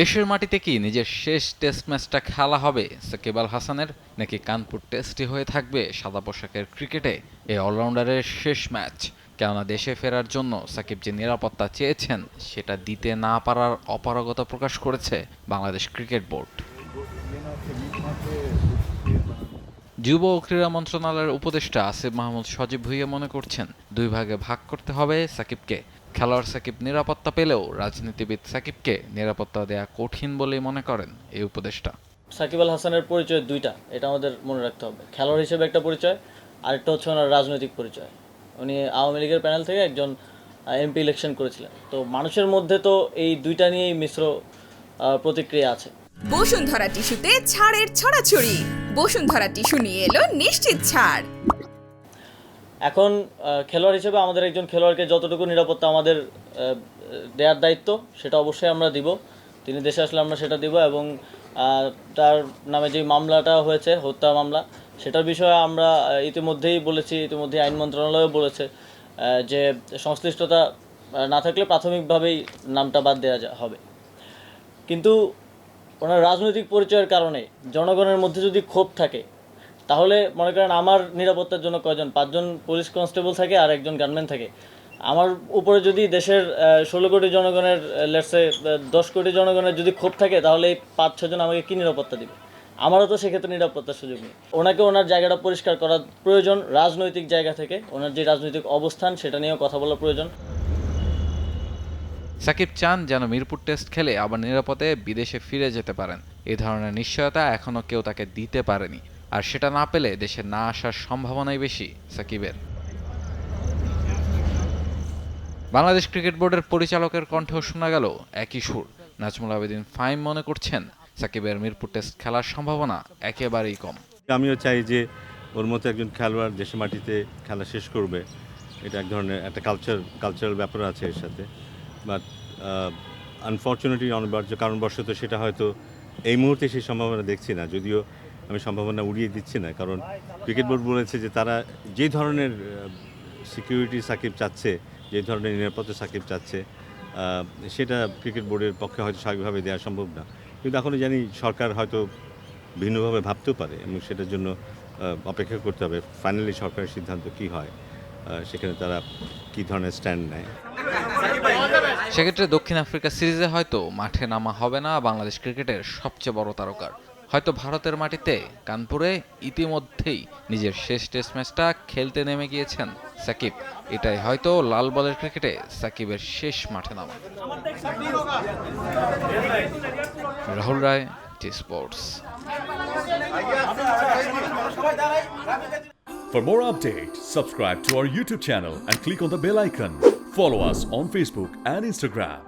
দেশের মাটিতে কি নিজের শেষ টেস্ট ম্যাচটা খেলা হবে? সাকিব আল হাসানের নাকি কানপুর টেস্টই হয়ে থাকবে সাদা পোশাকের ক্রিকেটে এই অলরাউন্ডারের শেষ ম্যাচ কেননা দেশে ফেরার জন্য সাকিব যে নিরাপত্তা চেয়েছেন, সেটা দিতে না পারার অপারগতা প্রকাশ করেছে বাংলাদেশ ক্রিকেট বোর্ড। যুব ও ক্রীড়া মন্ত্রণালয়ের উপদেষ্টা আসিফ মাহমুদ সজীব ভুইয়া মনে করছেন, দুই ভাগে ভাগ করতে হবে সাকিবকে। খেলোয়াড় সাকিব নিরাপত্তা পেলেও রাজনীতিবিদ সাকিবকে নিরাপত্তা দেয়া কঠিন বলেই মনে করেন এই উপদেষ্টা। সাকিব আল হাসানের পরিচয় দুইটা এটা আমাদের মনে রাখতে হবে। খেলোয়াড় হিসেবে একটা পরিচয় আরেকটা হচ্ছে ওনার রাজনৈতিক পরিচয়। উনি আওয়ামী লীগের প্যানেল থেকে একজন এমপি ইলেকশন করেছিলেন। তো মানুষের মধ্যে তো এই দুইটা নিয়েই মিশ্র প্রতিক্রিয়া আছে। বসুন্ধরা টিস্যুতে ছাড়ের ছড়াছড়ি বসুন্ধরা টিস্যু নিয়ে এলো নিশ্চিত ছাড়। এখন খেলোয়াড় হিসেবে আমাদের একজন খেলোয়াড়কে যতটুকু নিরাপত্তা আমাদের দেওয়ার দায়িত্ব, সেটা অবশ্যই আমরা দিব। তিনি দেশে আসলে আমরা সেটা দিব এবং তার নামে যে মামলাটা হয়েছে, হত্যা মামলা, সেটার বিষয়ে আমরা ইতিমধ্যেই বলেছি, ইতিমধ্যেই আইন মন্ত্রণালয়ও বলেছে যে সংশ্লিষ্টতা না থাকলে প্রাথমিকভাবেই নামটা বাদ দেওয়া যা- হবে। কিন্তু ওনার রাজনৈতিক পরিচয়ের কারণে জনগণের মধ্যে যদি ক্ষোভ থাকে তাহলে মনে করেন আমার নিরাপত্তার জন্য কয়জন? পাঁচজন পুলিশ কনস্টেবল থাকে আর একজন গানম্যান থাকে। আমার উপরে যদি দেশের ষোলো কোটি জনগণের লেটসে দশ কোটি জনগণের যদি ক্ষোভ থাকে, তাহলে এই পাঁচ ছজন আমাকে কী নিরাপত্তা দিবে? আমারও তো সেক্ষেত্রে নিরাপত্তার সুযোগ নেই। ওনাকে ওনার জায়গাটা পরিষ্কার করা প্রয়োজন রাজনৈতিক জায়গা থেকে। ওনার যে রাজনৈতিক অবস্থান, সেটা নিয়েও কথা বলা প্রয়োজন। সাকিব চান যেন মিরপুর টেস্ট খেলে আবার নিরাপদে বিদেশে ফিরে যেতে পারেন। এই ধরনের নিশ্চয়তা এখনও কেউ তাকে দিতে পারেনি। আর সেটা না পেলে দেশে না আসার সম্ভাবনাই বেশি সাকিবের। বাংলাদেশ ক্রিকেট বোর্ডের পরিচালকের কণ্ঠেও শোনা গেল একই সুর। নাজমুল আবেদিন ফাইম মনে করছেন সাকিবের মিরপুর টেস্ট খেলার সম্ভাবনা একেবারেই কম। আমিও চাই যে ওর মতো একজন খেলোয়াড় দেশে মাটিতে খেলা শেষ করবে। এটা এক ধরনের একটা কালচার কালচারাল ব্যাপার আছে এর সাথে। বাট আনফর্চুনেটলি অনিবার্য কারণবশত সেটা হয়তো এই মুহূর্তে সেই সম্ভাবনা দেখছি না। যদিও আমি সম্ভাবনা উড়িয়ে দিচ্ছি না, কারণ ক্রিকেট বোর্ড বলেছে যে তারা যে ধরনের সিকিউরিটি সাকিব চাচ্ছে, যে ধরনের নিরাপত্তা সাকিব চাচ্ছে সেটা ক্রিকেট বোর্ডের পক্ষে হয়তো স্বাভাবিকভাবে দেওয়া সম্ভব না। কিন্তু এখনও জানি সরকার হয়তো ভিন্নভাবে ভাবতেও পারে এবং সেটার জন্য অপেক্ষা করতে হবে। ফাইনালি সরকারের সিদ্ধান্ত কি হয় সেখানে তারা কি ধরনের স্ট্যান্ড নেয়? সেক্ষেত্রে দক্ষিণ আফ্রিকা সিরিজে হয়তো মাঠে নামা হবে না, বাংলাদেশ ক্রিকেটের সবচেয়ে বড় তারকার। হয়তো ভারতের মাটিতে কানপুরে ইতিমধ্যেই নিজের শেষ টেস্ট ম্যাচটা খেলতে নেমে গিয়েছেন সাকিব এটাই হয়তো লাল বলের ক্রিকেটে সাকিবের শেষ মাঠে নামা Rahul Roy T sports For more updates, subscribe to our YouTube channel and click on the bell icon. Follow us on Facebook and Instagram.